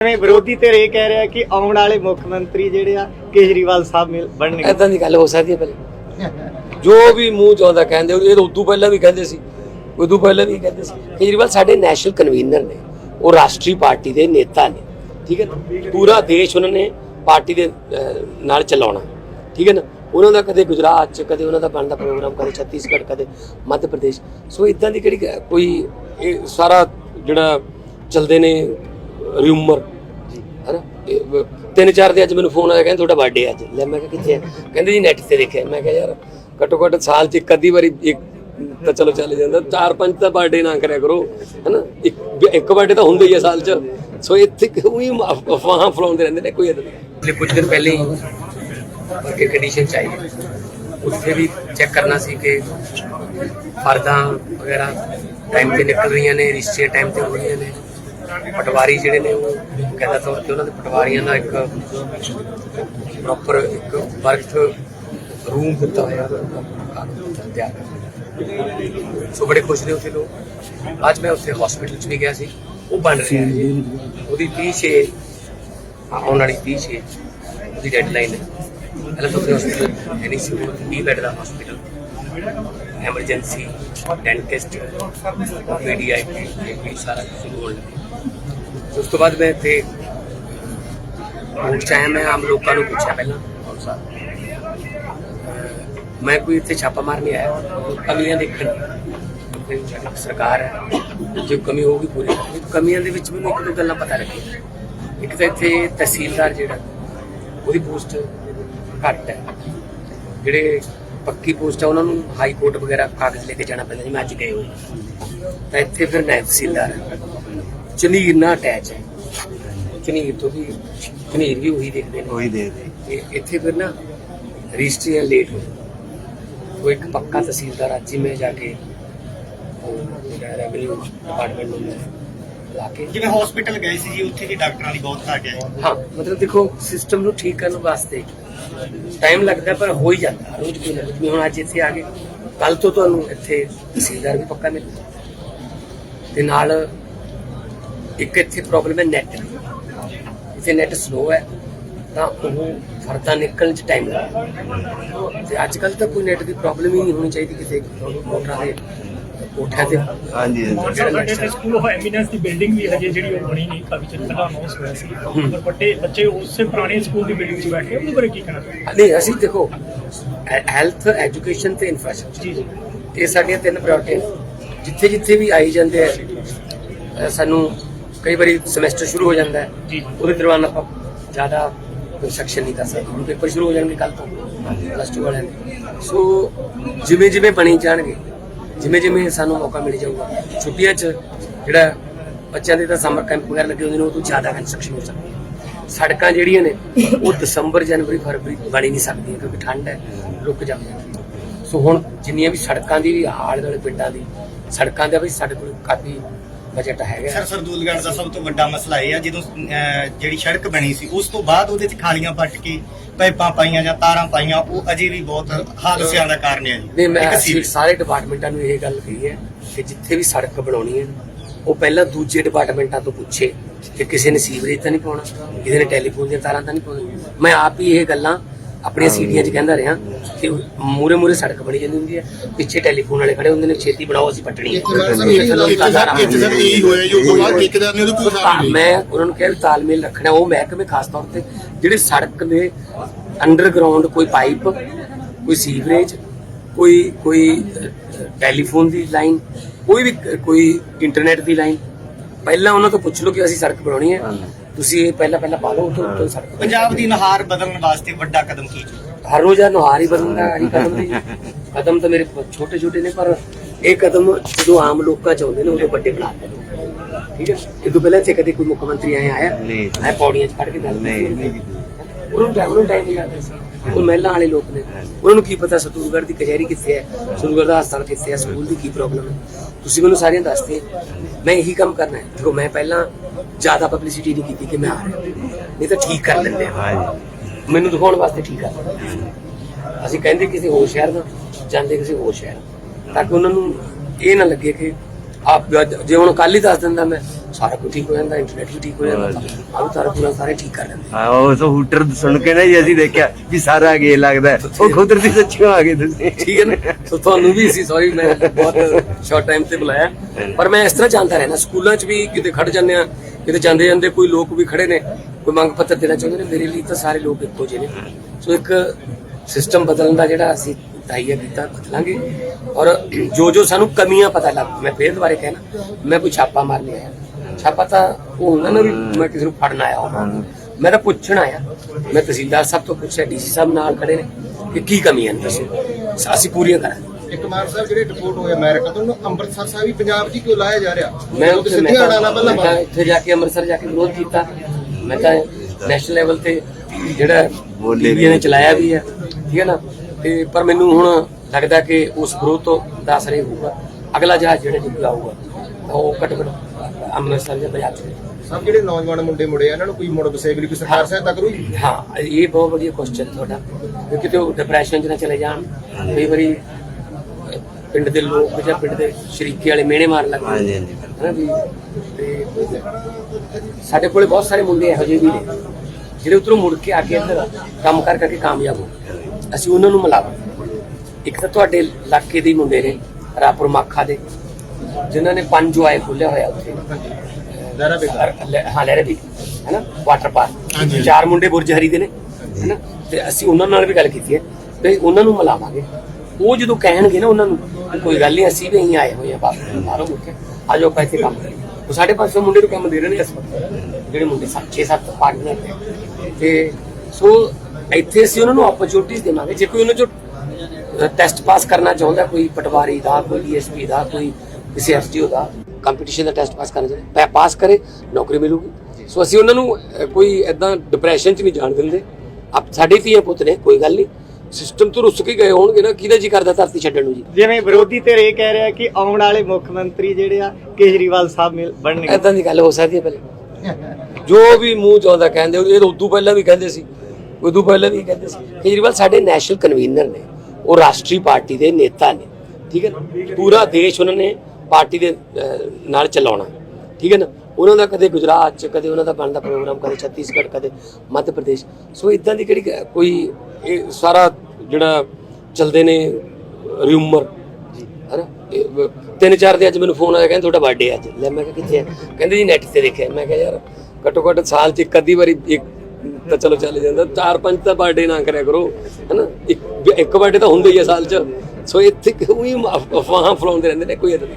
ਜਿਵੇਂ ਵਿਰੋਧੀ ਧਿਰ ਇਹ ਕਹਿ ਰਿਹਾ ਕਿ ਆਉਣ ਵਾਲੇ ਮੁੱਖ ਮੰਤਰੀ ਜਿਹੜੇ ਆ ਕੇਜਰੀਵਾਲ ਸਾਹਿਬ ਮਿਲ ਬਣਨਗੇ। ਐਦਾਂ ਦੀ ਗੱਲ ਹੋ ਸਕਦੀ ਹੈ ਪਹਿਲੇ। ਜੋ ਵੀ ਮੂੰਹ ਚਾਹੁੰਦਾ ਕਹਿੰਦੇ ਉਹ ਇਹ ਤਾਂ ਉਦੋਂ ਪਹਿਲਾਂ ਵੀ ਕਹਿੰਦੇ ਸੀ। ਉਦੋਂ ਪਹਿਲਾਂ ਵੀ ਕਹਿੰਦੇ ਸੀ। ਕੇਜਰੀਵਾਲ ਸਾਡੇ ਨੈਸ਼ਨਲ ਕਨਵੀਨਰ ਨੇ। ਉਹ ਰਾਸ਼ਟਰੀ ਪਾਰਟੀ ਦੇ ਨੇਤਾ ਨੇ। ਠੀਕ ਹੈ ਨਾ? ਪੂਰਾ ਦੇਸ਼ ਉਹਨਾਂ ਨੇ ਪਾਰਟੀ ਦੇ ਨਾਲ ਚਲਾਉਣਾ। ਠੀਕ ਹੈ ਨਾ? ਉਹਨਾਂ ਦਾ ਕਦੇ ਗੁਜਰਾਤ ਚ ਕਦੇ ਉਹਨਾਂ ਦਾ ਬਣਦਾ ਪ੍ਰੋਗਰਾਮ ਕਦੇ ਛੱਤੀਸਗੜ੍ਹ ਕਦੇ ਮੱਧ ਪ੍ਰਦੇਸ਼। ਸੋ ਇਦਾਂ ਦੀ ਕਿਹੜੀ ਕੋਈ ਇਹ ਸਾਰਾ ਜਿਹੜਾ ਚਲਦੇ ਨੇ ਰਿਊਮਰ ਹੈਨਾ? ਤਿੰਨ ਚਾਰ ਦੇ ਅੱਜ ਮੈਨੂੰ ਫੋਨ ਆਇਆ, ਕਹਿੰਦੇ ਤੁਹਾਡਾ ਬਰਥਡੇ ਅੱਜ। ਲੈ ਮੈਂ ਕਿਹਾ ਕਿੱਥੇ ਹੈ ਕਹਿੰਦੇ ਜੀ ਨੈਟ ਤੇ ਦੇਖਿਆ। ਮੈਂ ਕਿਹਾ ਯਾਰ, ਘੱਟੋ ਘੱਟ ਸਾਲ ਚ ਇੱਕ ਅੱਧੀ ਵਾਰੀ ਇੱਕ ਤਾਂ ਚਲੋ ਚੱਲ ਜਾਂਦਾ। ਚਾਰ ਪੰਜ ਤਾਂ ਬਰਥਡੇ ਨਾ ਕਰਿਆ ਕਰੋ, ਹੈਨਾ? ਇੱਕ ਇੱਕ ਬਰਥਡੇ ਤਾਂ ਹੁੰਦਾ ਹੀ ਹੈ ਸਾਲ ਚ। ਸੋ ਇੱਥੇ ਕੋਈ ਅਫਵਾਹਾਂ ਫਲਾਉਂਦੇ ਰਹਿੰਦੇ ਨੇ, ਕੋਈ ਇਦਾਂ ਪਿਛਲੇ ਕੁਝ ਦਿਨ ਪਹਿਲੇ ਹੀ ਵਰਕਿੰਗ ਕੰਡੀਸ਼ਨ ਚਾਹੀਏ ਉੱਥੇ ਵੀ ਚੈੱਕ ਕਰਨਾ ਸੀ ਕਿ ਫਰਦਾਂ ਵਗੈਰਾ ਟਾਈਮ ਤੇ ਨਿਕਲ ਰਹੀਆਂ ਨੇ, ਰਿਸ਼ਤੇ ਟਾਈਮ ਤੇ ਹੋ ਰਹੀਆਂ ਨੇ। ਪਟਵਾਰੀ ਜਿਹੜੇ ਨੇ ਉਹ ਕਹਿੰਦਾ ਤੌਰ ਤੇ ਉਹਨਾਂ ਦੇ ਪਟਵਾਰੀਆਂ ਦਾ ਇੱਕ ਪ੍ਰੋਪਰ ਇੱਕ ਵਰਕ ਰੂਮ ਦਿੱਤਾ ਹੋਇਆ ਤਿਆਰ ਸੋ ਬੜੇ ਖੁਸ਼ ਨੇ ਉੱਥੇ ਲੋਕ। ਅੱਜ ਮੈਂ ਉੱਥੇ ਹਸਪੀਟਲ 'ਚ ਵੀ ਗਿਆ ਸੀ। ਉਹ ਬਣ ਰਿਹਾ ਹੈ। ਉਹਦੀ 30 ਆਉਣ ਵਾਲੀ 30 ਉਹਦੀ ਡੈਡਲਾਈਨ ਹੈ। ਪਹਿਲਾਂ ਤਾਂ ਹਸਪੀਟਲ ਐਨੀ ਸੀ ਵੀ ਬੈੱਡ ਦਾ ਹਸਪੀਟਲ ਐਮਰਜੈਂਸੀ ਡੈਂਟਿਸਟ ਪੀਡੀਆਈਪੀ ਇਹ ਸਾਰਾ ਕੁਝ ਹੋਣ ਉਸ ਤੋਂ ਬਾਅਦ ਮੈਂ ਇੱਥੇ ਚਾਹੇ ਮੈਂ ਆਮ ਲੋਕਾਂ ਨੂੰ ਪੁੱਛਿਆ ਪਹਿਲਾਂ। ਮੈਂ ਕੋਈ ਇੱਥੇ ਛਾਪਾ ਮਾਰ ਨਹੀਂ ਆਇਆ। ਕਮੀਆਂ ਦੇਖਣ। ਕਿਉਂਕਿ ਸਰਕਾਰ ਹੈ, ਜੋ ਕਮੀ ਹੋਊਗੀ ਪੂਰੀ। ਕਮੀਆਂ ਦੇ ਵਿੱਚ ਵੀ ਮੈਂ ਇੱਕ ਦੋ ਗੱਲਾਂ ਪਤਾ ਲੱਗੀਆਂ। ਇੱਕ ਤਾਂ ਇੱਥੇ ਤਹਿਸੀਲਦਾਰ ਜਿਹੜਾ, ਉਹਦੀ ਪੋਸਟ ਘੱਟ ਹੈ। ਜਿਹੜੇ ਪੱਕੀ ਪੋਸਟ ਆ, ਉਹਨਾਂ ਨੂੰ ਹਾਈ ਕੋਰਟ ਵਗੈਰਾ ਕਾਗਜ਼ ਲੈ ਕੇ ਜਾਣਾ ਪੈਂਦਾ, ਜਿਵੇਂ ਅੱਜ ਗਏ ਹੋਏ। ਤਾਂ ਇੱਥੇ ਫਿਰ ਨਾਇਬ ਤਹਿਸੀਲਦਾਰ ਹੈ। ਚਨੀਰ ਨਾਲ ਅਟੈਚ ਹੈ। ਚਨੀਰ ਤੋਂ ਵੀ ਚਨੀਰ ਵੀ ਉਹੀ ਦੇਖਦੇ ਨੇ। ਉਹੀ ਦੇ ਦੇ ਤੇ ਇੱਥੇ ਫਿਰ ਨਾ ਰਜਿਸਟਰੀਆਂ ਲੇਟ ਹੋ ਉਹ ਇੱਕ ਪੱਕਾ ਤਹਿਸੀਲਦਾਰ ਅੱਜ ਹੀ ਮੈਂ ਜਾ ਕੇ ਰੈਵਨਿਊ ਡਿਪਾਰਟਮੈਂਟ ਨੂੰ ਲਾ ਕੇ ਜਿਵੇਂ ਹਸਪੀਟਲ ਗਏ ਸੀ ਜੀ ਉੱਥੇ ਦੀ ਡਾਕਟਰਾਂ ਦੀ ਬਹੁਤ ਘਾਟ ਹੈ। ਹਾਂ ਮਤਲਬ ਦੇਖੋ ਸਿਸਟਮ ਨੂੰ ਠੀਕ ਕਰਨ ਵਾਸਤੇ ਟਾਈਮ ਲੱਗਦਾ ਪਰ ਹੋ ਹੀ ਜਾਂਦਾ। ਰੋਜ਼ ਕੋਈ ਨਾ ਜਿਵੇਂ ਹੁਣ ਅੱਜ ਇੱਥੇ ਆ ਗਏ ਕੱਲ ਤੋਂ ਤੁਹਾਨੂੰ ਇੱਥੇ ਤਹਿਸੀਲਦਾਰ ਵੀ ਪੱਕਾ ਮਿਲ ਤੇ ਨਾਲ ਇੱਕ ਇੱਥੇ ਪ੍ਰੋਬਲਮ ਹੈ ਨੈਟ ਇੱਥੇ ਨੈਟ ਸਲੋ ਹੈ ਤਾਂ ਉਹ ਫਰਦਾ ਨਿਕਲਣ ਚ ਟਾਈਮ ਲੱਗਦਾ। ਤੇ ਅੱਜ ਕੱਲ ਤਾਂ ਕੋਈ ਨੈਟ ਦੀ ਪ੍ਰੋਬਲਮ ਹੀ ਨਹੀਂ ਹੋਣੀ ਚਾਹੀਦੀ ਕਿਸੇ ਮੋਟਰਾਂ ਦੇ ਕੋਠਿਆਂ ਤੇ ਹਾਂਜੀ ਸਕੂਲ ਆਫ ਐਮੀਨੈਂਸ ਦੀ ਬਿਲਡਿੰਗ ਵੀ ਹਜੇ ਜਿਹੜੀ ਉਹ ਬਣੀ ਨਹੀਂ। ਕਾਫੀ ਚਿਰ ਪਹਿਲਾਂ ਅਨਾਉਂਸ ਹੋਇਆ ਸੀ। ਪਰ ਬੱਚੇ ਬੱਚੇ ਉਸੇ ਪੁਰਾਣੇ ਸਕੂਲ ਦੀ ਬਿਲਡਿੰਗ 'ਚ ਬੈਠੇ ਉਹਦੇ ਬਾਰੇ ਕੀ ਕਹਿਣਾ ਨਹੀਂ ਅਸੀਂ ਦੇਖੋ ਹੈਲਥ ਐਜੂਕੇਸ਼ਨ ਤੇ ਇਨਫਰਾਸਟ੍ਰਕਚਰ ਜੀ ਜੀ। ਇਹ ਸਾਡੀਆਂ ਤਿੰਨ ਪ੍ਰਾਇੋਰਟੀਆਂ ਜਿੱਥੇ ਜਿੱਥੇ ਵੀ ਆਈ ਜਾਂਦੇ ਆ ਸਾਨੂੰ ਕਈ ਵਾਰੀ ਸਮੈਸਟਰ ਸ਼ੁਰੂ ਹੋ ਜਾਂਦਾ ਹੈ। ਜੀ। ਉਹਦੇ ਦੌਰਾਨ ਆਪਾਂ ਜ਼ਿਆਦਾ ਕੰਸਟਰਕਸ਼ਨ ਨਹੀਂ ਕਰ ਸਕਦੇ। ਹੁਣ ਪੇਪਰ ਸ਼ੁਰੂ ਹੋ ਜਾਣਗੇ ਕੱਲ ਤੋਂ ਪਲੱਸ 2 ਵਾਲਿਆਂ ਦੇ। ਸੋ ਜਿਵੇਂ ਜਿਵੇਂ ਬਣੀ ਜਾਣਗੇ ਜਿਵੇਂ ਜਿਵੇਂ ਸਾਨੂੰ ਮੌਕਾ ਮਿਲ ਜਾਊਗਾ ਛੁੱਟੀਆਂ 'ਚ ਜਿਹੜਾ ਬੱਚਿਆਂ ਦੇ ਤਾਂ ਸਮਰ ਕੈਂਪ ਵਗੈਰਾ ਲੱਗੇ ਹੁੰਦੇ ਨੇ ਉਹ ਤੋਂ ਜ਼ਿਆਦਾ ਕੰਸਟਰਕਸ਼ਨ ਹੋ ਸਕਦੀ ਹੈ। ਸੜਕਾਂ ਜਿਹੜੀਆਂ ਨੇ ਉਹ ਦਸੰਬਰ ਜਨਵਰੀ ਫਰਵਰੀ ਬਣੀ ਨਹੀਂ ਸਕਦੀਆਂ ਕਿਉਂਕਿ ਠੰਡ ਹੈ ਰੁਕ ਜਾਂਦੀਆਂ। ਸੋ ਹੁਣ ਜਿੰਨੀਆਂ ਵੀ ਸੜਕਾਂ ਦੀ ਵੀ ਆਲੇ ਦੁਆਲੇ ਪਿੰਡਾਂ ਦੀ ਸੜਕਾਂ ਦਾ ਵੀ ਸਾਡੇ ਕੋਲ ਕਾਫੀ ਬਜਟ ਹੈਗਾ। ਸਰ ਸਰਦੂਲਗੜ੍ਹ ਦਾ ਸਭ ਤੋਂ ਵੱਡਾ ਮਸਲਾ ਇਹ ਆ ਜਦੋਂ ਜਿਹੜੀ ਸੜਕ ਬਣੀ ਸੀ ਉਸ ਤੋਂ ਬਾਅਦ ਉਹਦੇ 'ਚ ਖਾਲੀਆਂ ਪੱਟ ਕੇ ਪਾਈਪਾਂ ਪਾਈਆਂ ਜਾਂ ਤਾਰਾਂ ਪਾਈਆਂ ਉਹ ਅਜੇ ਵੀ ਬਹੁਤ ਹਾਦਸਿਆਂ ਦਾ ਕਾਰਨ ਹੈ ਜੀ। ਨਹੀਂ ਮੈਂ ਸਾਰੇ ਡਿਪਾਰਟਮੈਂਟਾਂ ਨੂੰ ਇਹ ਗੱਲ ਕਹੀ ਹੈ ਕਿ ਜਿੱਥੇ ਵੀ ਸੜਕ ਬਣਾਉਣੀ ਹੈ ਉਹ ਪਹਿਲਾਂ ਦੂਜੇ ਡਿਪਾਰਟਮੈਂਟਾਂ ਤੋਂ ਪੁੱਛੇ ਕਿ ਕਿਸੇ ਨੇ ਸੀਵਰੇਜ ਤਾਂ ਨਹੀਂ ਪਾਉਣਾ ਕਿਸੇ ਨੇ ਟੈਲੀਫੋਨ ਦੀਆਂ ਤਾਰਾਂ ਤਾਂ ਨਹੀਂ ਪਾਉਣੀਆਂ। ਮੈਂ ਆਪ ਹੀ ਇਹ ਗੱਲਾਂ ਆਪਣੀਆਂ ਸੀਟੀਆਂ 'ਚ ਕਹਿੰਦਾ ਰਿਹਾ ਕਿ ਮੂਰੇ ਮੂਰੇ ਸੜਕ ਬਣੀ ਜਾਂਦੀ ਹੁੰਦੀ ਹੈ ਪਿੱਛੇ ਟੈਲੀਫੋਨ ਵਾਲੇ ਖੜੇ ਹੁੰਦੇ ਨੇ ਛੇਤੀ ਬਣਾਓ ਅਸੀਂ ਪੱਟਣੀ ਹੈ। ਮੈਂ ਉਹਨਾਂ ਨੂੰ ਕਿਹਾ ਤਾਲਮੇਲ ਰੱਖਣਾ ਉਹ ਮਹਿਕਮੇ ਖਾਸ ਤੌਰ ਤੇ ਜਿਹੜੇ ਸੜਕ ਦੇ ਅੰਡਰਗਰਾਉਂਡ ਕੋਈ ਪਾਈਪ ਕੋਈ ਸੀਵਰੇਜ ਕੋਈ ਕੋਈ ਟੈਲੀਫੋਨ ਦੀ ਲਾਈਨ ਕੋਈ ਵੀ ਕੋਈ ਇੰਟਰਨੈਟ ਦੀ ਲਾਈਨ ਪਹਿਲਾਂ ਉਹਨਾਂ ਤੋਂ ਪੁੱਛ ਲਓ ਕਿ ਅਸੀਂ ਸੜਕ ਬਣਾਉਣੀ ਹੈ। ਤੁਸੀਂ ਇਹ ਪਹਿਲਾਂ ਪਹਿਲਾਂ ਪਾ ਲਓ ਉਤੋਂ ਉਤੋਂ ਸੜਕ ਪੰਜਾਬ ਦੀ ਨਹਾਰ ਬਦਲਣ ਵਾਸਤੇ ਵੱਡਾ ਕਦਮ ਕੀ ਜੀ? ਹਰ ਰੋਜ਼ ਇਹ ਨੁਹਾਰ ਹੀ ਬਦਲਦਾ ਹੀ ਕਦਮ ਦੀ ਕਦਮ ਤਾਂ ਮੇਰੇ ਛੋਟੇ ਛੋਟੇ ਨੇ ਪਰ ਇਹ ਕਦਮ ਜਦੋਂ ਆਮ ਲੋਕਾਂ ਚ ਆਉਂਦੇ ਨੇ ਉਦੋਂ ਵੱਡੇ ਬਣਾ ਦਿੰਦੇ ਨੇ। ਠੀਕ ਹੈ? ਇਹ ਤੋਂ ਪਹਿਲਾਂ ਇੱਥੇ ਕਦੇ ਕੋਈ ਮੁੱਖ ਮੰਤਰੀ ਆਇਆ ਆਇਆ ਨਹੀਂ। ਆਇਆ ਪੌੜੀਆਂ 'ਚ ਖੜ ਕੇ ਗੱਲ ਨਹੀਂ ਉਹਨਾਂ ਨੂੰ ਟਾਈਮ ਨੂੰ ਟਾਈਮ ਨਹੀਂ ਲੱਗਦਾ ਸੀ। ਉਹ ਮਹਿਲਾ ਵਾਲੇ ਲੋਕ ਨੇ। ਉਹਨਾਂ ਨੂੰ ਕੀ ਪਤਾ ਸਤੂਰਗੜ੍ਹ ਦੀ ਕਚਹਿਰੀ ਕਿੱਥੇ ਹੈ ਸਤੂਰਗੜ੍ਹ ਦਾ ਹਸਪਤਾਲ ਕਿੱਥੇ ਹੈ ਸਕੂਲ ਦੀ ਕੀ ਪ੍ਰੋਬਲਮ ਹੈ। ਤੁਸੀਂ ਮੈਨੂੰ ਸਾਰੀਆਂ ਦੱਸਦੇ ਮੈਂ ਇਹੀ ਕੰਮ ਕਰਨਾ ਹੈ। ਦੇਖੋ ਮੈਂ ਪਹਿਲਾਂ ਜ਼ਿਆਦਾ ਪਬਲਿਸਿਟੀ ਨਹੀਂ ਕੀਤੀ ਕਿ ਮੈਂ ਆ ਰਿਹਾ। ਨਹੀਂ ਤਾਂ ਠੀਕ ਕਰ ਲੈਂਦੇ ਆ। ਮੈਨੂੰ ਦਿਖਾਉਣ ਵਾਸਤੇ ਠੀਕ ਆ। ਅਸੀਂ ਕਹਿੰਦੇ ਕਿਸੇ ਹੋਰ ਸ਼ਹਿਰ ਦਾ ਜਾਂਦੇ ਕਿਸੇ ਹੋਰ ਸ਼ਹਿਰ। ਤਾਂ ਕਿ ਉਹਨਾਂ ਨੂੰ ਇਹ ਨਾ ਲੱਗੇ ਕਿ ਆਪ ਜੇ ਹੁਣ ਕੱਲ ਹੀ ਦੱਸ ਦਿੰਦਾ ਮੈਂ ਸਾਰਾ ਕੁਝ ਠੀਕ ਹੋ ਜਾਂਦਾ ਇੰਟਰਨੈਟ ਵੀ ਠੀਕ ਹੋ ਜਾਂਦਾ ਆ ਵੀ ਸਾਰਾ ਪੂਰਾ ਸਾਰੇ ਠੀਕ ਕਰ ਲੈਂਦੇ ਹਾਂ ਉਹ ਸੋ ਹੂਟਰ ਸੁਣ ਕੇ ਨਾ ਜੀ ਅਸੀਂ ਦੇਖਿਆ ਵੀ ਸਾਰਾ ਗੇ ਲੱਗਦਾ। ਉਹ ਕੁਦਰਤੀ ਸੱਚੀਓ ਆ ਗਏ ਤੁਸੀਂ। ਠੀਕ ਹੈ ਨਾ? ਸੋ ਤੁਹਾਨੂੰ ਵੀ ਸੀ ਸੌਰੀ ਮੈਂ ਬਹੁਤ ਸ਼ਾਰਟ ਟਾਈਮ ਤੇ ਬੁਲਾਇਆ। ਪਰ ਮੈਂ ਇਸ ਤਰ੍ਹਾਂ ਜਾਣਦਾ ਰਹਿਣਾ ਸਕੂਲਾਂ 'ਚ ਵੀ ਕਿਤੇ ਖੜ ਜਾਂਦੇ ਆ ਕਿਤੇ ਜਾਂਦੇ ਜਾਂਦੇ ਕੋਈ ਲੋਕ ਵੀ ਖੜੇ ਨੇ, ਕੋਈ ਮੰਗ ਪੱਤਰ ਦੇਣਾ ਚਾਹੁੰਦੇ ਨੇ, ਮੇਰੇ ਲਈ ਤਾਂ ਸਾਰੇ ਲੋਕ ਇੱਕੋ ਜਿਹੇ ਨੇ। ਸੋ ਇੱਕ ਸਿਸਟਮ ਬਦਲਣ ਦਾ ਜਿਹੜਾ ਅਸੀਂ ਤਾਈਆ ਕੀਤਾ, ਬਦਲਾਂਗੇ। ਔਰ ਜੋ ਜੋ ਸਾਨੂੰ ਕਮੀਆਂ ਪਤਾ ਲੱਗ, ਮੈਂ ਫੇਰ ਦੁਬਾਰੇ ਕਹਿਣਾ, ਮੈਂ ਕੋਈ ਛਾਪਾ ਮਾਰ ਆਇਆ। ਛਾਪਾ ਤਾਂ ਉਹ ਹੁੰਦਾ ਨਾ ਵੀ ਮੈਂ ਕਿਸੇ ਨੂੰ ਫੜਨ ਆਇਆ ਹਾਂ ਮੈਂ ਤਾਂ ਪੁੱਛਣ ਆਇਆ। ਮੈਂ ਤਹਿਸੀਲਦਾਰ ਸਾਹਿਬ ਤੋਂ ਪੁੱਛਿਆ, ਡੀਸੀ ਸਾਹਿਬ ਨਾਲ ਖੜੇ ਨੇ ਕਿ ਕੀ ਕਮੀਆਂ ਨੇ ਦੱਸੋ। ਅਸੀਂ ਪੂਰੀਆਂ ਕਰਾਂਗੇ। ਇੱਕ ਮਾਰ ਸਾਹਿਬ ਜਿਹੜੇ ਡਿਪੋਰਟ ਹੋਏ ਅਮਰੀਕਾ ਤੋਂ ਉਹਨੂੰ ਅੰਮ੍ਰਿਤਸਰ ਸਾਹਿਬ ਹੀ ਪੰਜਾਬ ਹੀ ਕਿਉਂ ਲਾਇਆ ਜਾ ਰਿਹਾ? ਮੈਂ ਲੋਕ ਉੱਥੇ ਮੈਂ ਸਿੱਧੀਆਂ ਅੜਾਣਾ ਪਹਿਲਾਂ ਮੈਂ ਤਾਂ ਇੱਥੇ ਜਾ ਕੇ ਅੰਮ੍ਰਿਤਸਰ ਜਾ ਕੇ ਵਿਰੋਧ ਕੀਤਾ। ਮੈਂ ਤਾਂ ਨੈਸ਼ਨਲ ਲੈਵਲ ਤੇ ਜਿਹੜਾ ਬੋਲੇ ਨੇ ਚਲਾਇਆ ਵੀ ਹੈ ਠੀਕ ਹੈ ਨਾ? ਤੇ ਪਰ ਮੈਨੂੰ ਹੁਣ ਲੱਗਦਾ ਕਿ ਉਸ ਵਿਰੋਧ ਤੋਂ ਦਾ ਅਸਰ ਇਹ ਹੋਊਗਾ। ਅਗਲਾ ਜਹਾਜ਼ ਜਿਹੜਾ ਜਿੱਤ ਆਊਗਾ ਤਾਂ ਉਹ ਘੱਟ ਘੱਟ ਅੰਮ੍ਰਿਤਸਰ ਜਾਂ ਪੰਜਾਬ ਚ ਸਭ ਜਿਹੜੇ ਨੌਜਵਾਨ ਮੁੰਡੇ ਮੁੰਡੇ ਆ ਇਹਨਾਂ ਨੂੰ ਕੋਈ ਮੁੜ ਵਸੇਬ ਲਈ ਕੋਈ ਸਰਕਾਰ ਸਹਾਇਤਾ ਕਰੂਗੀ? ਹਾਂ ਇਹ ਬਹੁਤ ਵਧੀਆ ਕੁਐਸਚਨ ਤੁਹਾਡਾ। ਕਿ ਕਿਤੇ ਉਹ ਡਿਪਰੈਸ਼ਨ ਚ ਨਾ ਚਲੇ ਜਾਣ। ਕਈ ਵਾਰੀ ਪਿੰਡ ਦੇ ਲੋਕ ਜਾਂ ਪਿੰਡ ਦੇ ਸ਼ਰੀਕੇ ਵਾਲੇ ਮਿਹਣੇ ਮਾਰਨ ਲੱਗ ਹਾਂਜੀ, ਜਾਂਦੇ ਹਾਂਜੀ। ਹਨਾ ਵੀ ਤੇ ਸਾਡੇ ਕੋਲੇ ਬਹੁਤ ਸਾਰੇ ਮੁੰਡੇ ਇਹੋ ਜਿਹੇ ਵੀ ਨੇ ਜਿਹੜੇ ਉਧਰੋਂ ਮੁੜ ਕੇ ਆ ਕੇ ਇੱਧਰ ਕੰਮ ਕਰ ਕਰਕੇ ਕਾਮਯਾਬ ਹੋ ਗਏ। ਅਸੀਂ ਉਹਨਾਂ ਨੂੰ ਮਿਲਾਵਾਂਗੇ ਇੱਕ ਤਾਂ ਤੁਹਾਡੇ ਇਲਾਕੇ ਦੇ ਹੀ ਮੁੰਡੇ ਨੇ ਰਾਪੁਰ ਮਾਖਾ ਦੇ ਜਿਨ੍ਹਾਂ ਨੇ ਪੰਜ ਜੁਆਏ ਖੋਲਿਆ ਹੋਇਆ ਉੱਥੇ। ਜ਼ਾਰਾ ਬੇਕਾਰ ਲੈ- ਹਾਂ ਲੈ ਵੀ ਹੈਨਾ? Water park. ਹਾਂਜੀ। ਚਾਰ ਮੁੰਡੇ ਬੁਰਜ ਹਰੀ ਦੇ ਨੇ ਹੈਨਾ? ਤੇ ਅਸੀਂ ਉਹਨਾਂ ਨਾਲ ਵੀ ਗੱਲ ਕੀਤੀ ਹੈ ਤੇ ਉਹਨਾਂ ਨੂੰ ਮਿਲਾਵਾਂਗੇ। ਉਹ ਜਦੋਂ ਕਹਿਣਗੇ ਨਾ ਉਹਨਾਂ ਨੂੰ ਕੋਈ ਗੱਲ ਨਹੀਂ ਅਸੀਂ ਵੀ અહીં ਆਏ ਹੋਏ ਆ, ਬਾਹਰੋਂ ਮੁੜ ਕੇ, ਆ ਜਾਓ ਪੈਸੇ ਕੰਮ ਕਰੀਏ। ਉਹ ਸਾਡੇ ਪਾਸੋਂ ਮੁੰਡੇ ਨੂੰ ਕੰਮ ਦੇ ਰਹੇ ਨੇ ਇਸ ਵਕਤ, ਜਿਹੜੇ ਮੁੰਡੇ 6-7 ਪਾਰਟਨਰ ਨੇ। ਤੇ ਸੋ ਇੱਥੇ ਅਸੀਂ ਉਹਨਾਂ ਨੂੰ ਓਪਰਚੁਨਿਟੀਜ਼ ਦੇਵਾਂਗੇ, ਜੇ ਕੋਈ ਉਹਨਾਂ ਚੋਂ ਟੈਸਟ ਪਾਸ ਕਰਨਾ ਚਾਹੁੰਦਾ, ਕੋਈ ਪਟਵਾਰੀ ਦਾ, ਕੋਈ ਡੀਐਸਪੀ ਦਾ, ਕੋਈ ਕਿਸੇ ਐਸਡੀਓ ਦਾ ਕੰਪੀਟੀਸ਼ਨ ਦਾ ਟੈਸਟ ਪਾਸ ਕਰਨਾ ਚਾਹੁੰਦਾ ਪਾਸ ਕਰੇ, ਨੌਕਰੀ ਮਿਲੂਗੀ। ਸੋ ਅਸੀਂ ਉਹਨਾਂ ਨੂੰ ਕੋਈ ਐਦਾਂ ਡਿਪਰੈਸ਼ਨ 'ਚ ਨਹੀਂ ਜਾਣ ਦਿੰਦੇ। ਆਪ, ਸਾਡੇ ਧੀਏ ਪੁੱਤ ਨੇ, ਕੋਈ ਗੱਲ ਨਹੀਂ ਸਿਸਟਮ ਤੋਂ ਰੁੱਸ ਕੇ ਗਏ ਹੋਣਗੇ ਨਾ ਕਿਹਦਾ ਜੀ ਕਰਦਾ ਧਰਤੀ ਛੱਡਣ ਨੂੰ ਜੀ? ਜਿਵੇਂ ਵਿਰੋਧੀ ਧਿਰ ਇਹ ਕਹਿ ਰਿਹਾ ਕਿ ਆਉਣ ਵਾਲੇ ਮੁੱਖ ਮੰਤਰੀ ਜਿਹੜੇ ਆ ਕੇਜਰੀਵਾਲ ਸਾਹਿਬ ਮਿਲ ਬਣਨਗੇ। ਐਦਾਂ ਦੀ ਗੱਲ ਹੋ ਸਕਦੀ ਹੈ ਪਹਿਲੇ। ਜੋ ਵੀ ਮੂੰਹ ਚਾਹੁੰਦਾ ਕਹਿੰਦੇ ਉਹ ਇਹ ਤਾਂ ਉਦੋਂ ਪਹਿਲਾਂ ਵੀ ਕਹਿੰਦੇ ਸੀ। ਉਦੋਂ ਪਹਿਲਾਂ ਵੀ ਕਹਿੰਦੇ ਸੀ। ਕੇਜਰੀਵਾਲ ਸਾਡੇ ਨੈਸ਼ਨਲ ਕਨਵੀਨਰ ਨੇ। ਉਹ ਰਾਸ਼ਟਰੀ ਪਾਰਟੀ ਦੇ ਨੇਤਾ ਨੇ। ਠੀਕ ਹੈ ਨਾ? ਪੂਰਾ ਦੇਸ਼ ਉਹਨਾਂ ਨੇ ਪਾਰਟੀ ਦੇ ਅਹ, ਨਾਲ ਚਲਾਉਣਾ। ਠੀਕ ਹੈ ਨਾ? ਉਹਨਾਂ ਦਾ ਕਦੇ ਗੁਜਰਾਤ ਚ ਕਦੇ ਉਹਨਾਂ ਦਾ ਬਣਦਾ ਪ੍ਰੋਗਰਾਮ ਕਦੇ ਛੱਤੀਸਗੜ੍ਹ ਕਦੇ ਮੱਧ ਪ੍ਰਦੇਸ਼। ਸੋ ਇਦਾਂ ਦੀ ਕਿਹੜੀ ਗ- ਕੋਈ ਇਹ ਸਾਰਾ ਜਿਹੜਾ ਚਲਦੇ ਨੇ ਰਿਊਮਰ ਹਨਾ? ਇਹ ਤਿੰਨ ਚਾਰ ਦੇ ਅੱਜ ਮੈਨੂੰ ਫੋਨ ਆਇਆ, ਕਹਿੰਦੇ ਤੁਹਾਡਾ ਬਰਥਡੇ ਅੱਜ। ਲੈ ਮੈਂ ਕਿਹਾ, ਕਿੱਥੇ ਹੈ ਕਹਿੰਦੇ ਜੀ ਨੈਟ ਤੇ ਦੇਖਿਆ। ਮੈਂ ਕਿਹਾ, ਯਾਰ, ਘੱਟੋ ਘੱਟ ਸਾਲ ਚ ਇੱਕ ਅੱਧੀ ਵਾਰੀ ਇੱਕ ਤਾਂ ਚਲੋ ਚੱਲ ਜਾਂਦਾ। ਚਾਰ ਪੰਜ ਤਾਂ ਬਰਥਡੇ ਨਾ ਕਰਿਆ ਕਰੋ, ਹਨਾ? ਇੱਕ ਇੱਕ ਬਰਥਡੇ ਤਾਂ ਹੁੰਦਾ ਹੀ ਹੈ ਸਾਲ ਚ। ਸੋ ਇੱਥੇ ਉਹੀ ਅਫਵਾਹਾਂ ਫਲਾਉਂਦੇ ਰਹਿੰਦੇ ਨੇ, ਕੋਈ ਏਦਾਂ